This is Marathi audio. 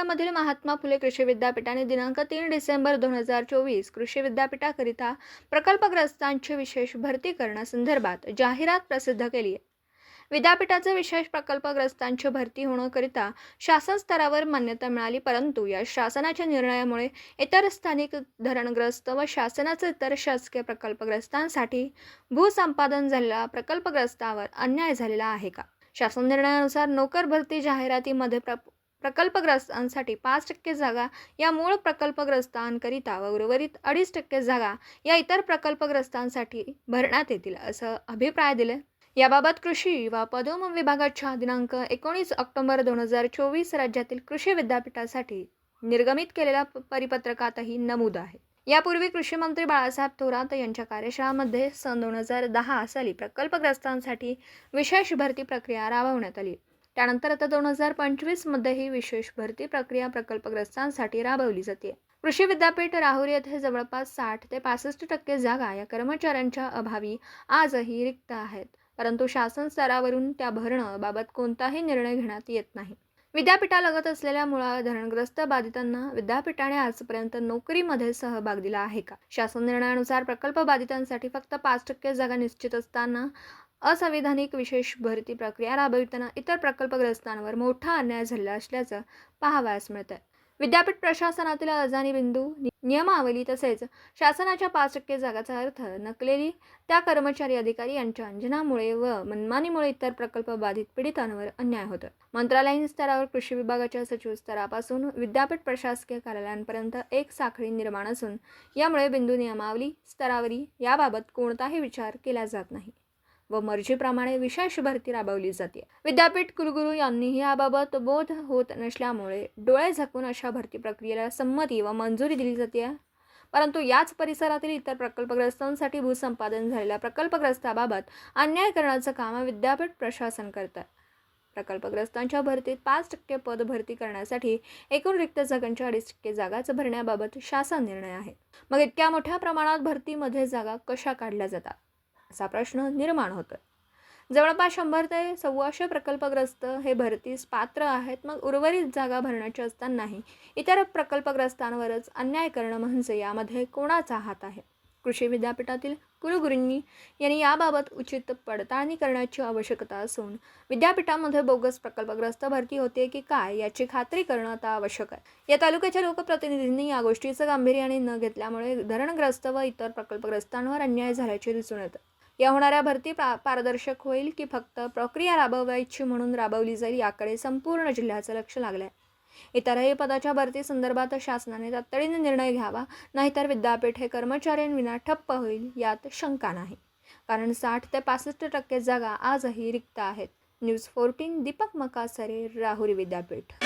राहुरीमधील महात्मा फुले कृषी विद्यापीठाने दिनांक तीन डिसेंबर दोन हजार चोवीस कृषी विद्यापीठाकरिता प्रकल्पग्रस्तांची विशेष भरती करण्यासंदर्भात जाहिरात प्रसिद्ध केली आहे. विद्यापीठाचे विशेष प्रकल्पग्रस्तांची भरती होण्याकरिता शासन स्तरावर मान्यता मिळाली परंतु या शासनाच्या निर्णयामुळे इतर स्थानिक धरणग्रस्त व शासनाचे इतर शासकीय प्रकल्पग्रस्तांसाठी भूसंपादन झालेल्या प्रकल्पग्रस्तावर अन्याय झालेला आहे का? शासन निर्णयानुसार नोकर भरती जाहिरातीमध्ये प्र प्रकल्पग्रस्तांसाठी पाच टक्के जागा या मूळ प्रकल्पग्रस्तांकरिता व उर्वरित अडीच टक्के जागा या इतर प्रकल्पग्रस्तांसाठी भरण्यात येतील असं अभिप्राय दिले. याबाबत कृषी व पदोम विभागाच्या दिनांक एकोणीस ऑक्टोबर दोन हजार चोवीस राज्यातील कृषी विद्यापीठासाठी निर्गमित केलेल्या प- परिपत्रकातही नमूद आहे. यापूर्वी कृषी मंत्री बाळासाहेब थोरात यांच्या कार्यशाळामध्ये सन दोन हजार दहा साली प्रकल्पग्रस्तांसाठी विशेष भरती प्रक्रिया राबवण्यात आली. त्यानंतर आता दोन हजार पंचवीसमध्ये ही विशेष भरती प्रक्रिया प्रकल्पग्रस्तांसाठी राबवली जाते. कृषी विद्यापीठ राहुरी येथे जवळपास साठ ते पासष्ट टक्के जागा या कर्मचाऱ्यांच्या अभावी आजही रिक्त आहेत. परंतु शासन स्तरावरून त्या भरणं बाबत कोणताही निर्णय घेण्यात येत नाही. विद्यापीठालगत असलेल्या मुळा धरणग्रस्त बाधितांना विद्यापीठाने आजपर्यंत नोकरीमध्ये सहभाग दिला आहे का? शासन निर्णयानुसार प्रकल्प बाधितांसाठी फक्त पाच टक्के जागा निश्चित असताना असंविधानिक विशेष भरती प्रक्रिया राबविताना इतर प्रकल्पग्रस्तांवर मोठा अन्याय झालेला असल्याचं पाहावयास मिळत आहे विद्यापीठ प्रशासनातील अजानी बिंदू नियमावली तसेच शासनाच्या पाच टक्के जागाचा अर्थ नकलेली त्या कर्मचारी अधिकारी यांच्या अंजनामुळे व मनमानीमुळे इतर प्रकल्प बाधित पीडितांवर अन्याय होतो मंत्रालयीन स्तरावर कृषी विभागाच्या सचिव स्तरापासून विद्यापीठ प्रशासकीय कार्यालयांपर्यंत एक साखळी निर्माण असून यामुळे बिंदू नियमावली स्तरावरील याबाबत कोणताही विचार केला जात नाही. व मर्जीप्रमाणे विशेष भरती राबवली जाते. विद्यापीठ कुलगुरू यांनीही याबाबत बोध होत नसल्यामुळे डोळे झाकून अशा भरती प्रक्रियेला संमती व मंजुरी दिली जाते. परंतु याच परिसरातील इतर प्रकल्पग्रस्तांसाठी भूसंपादन झालेल्या प्रकल्पग्रस्ताबाबत अन्याय करण्याचं काम विद्यापीठ प्रशासन करतात प्रकल्पग्रस्तांच्या भरतीत पाच टक्के पद भरती करण्यासाठी एकूण रिक्त जागांच्या अडीच टक्के जागाच भरण्याबाबत शासन निर्णय आहे. मग इतक्या मोठ्या प्रमाणात भरतीमध्ये जागा कशा काढल्या जातात? असा प्रश्न निर्माण होतो जवळपास शंभर ते सव्वाशे प्रकल्पग्रस्त हे भरतीस पात्र आहेत मग उर्वरित जागा भरण्याची असतानाही इतर प्रकल्पग्रस्तांवरच अन्याय करणं म्हणजे यामध्ये कोणाचा हात आहे? कृषी विद्यापीठातील कुलगुरूंनी यांनी याबाबत उचित पडताळणी करण्याची आवश्यकता असून विद्यापीठामध्ये बोगस प्रकल्पग्रस्त भरती होते की काय याची खात्री करणं आता आवश्यक आहे. या तालुक्याच्या लोकप्रतिनिधींनी या गोष्टीचं गांभीर्याने न घेतल्यामुळे धरणग्रस्त व इतर प्रकल्पग्रस्तांवर अन्याय झाल्याचे दिसून येतं. या होणाऱ्या भरती पा पारदर्शक होईल की फक्त प्रक्रिया राबवायची म्हणून राबवली जाईल याकडे संपूर्ण जिल्ह्याचं लक्ष लागलं आहे इतरही पदाच्या भरती संदर्भात शासनाने तातडीने निर्णय घ्यावा नाहीतर विद्यापीठ हे कर्मचाऱ्यांविना ठप्प होईल यात शंका नाही. कारण साठ ते पासष्ट टक्के जागा आजही रिक्त आहेत. न्यूज फोर्टीन दीपक मकासरे राहुरी विद्यापीठ.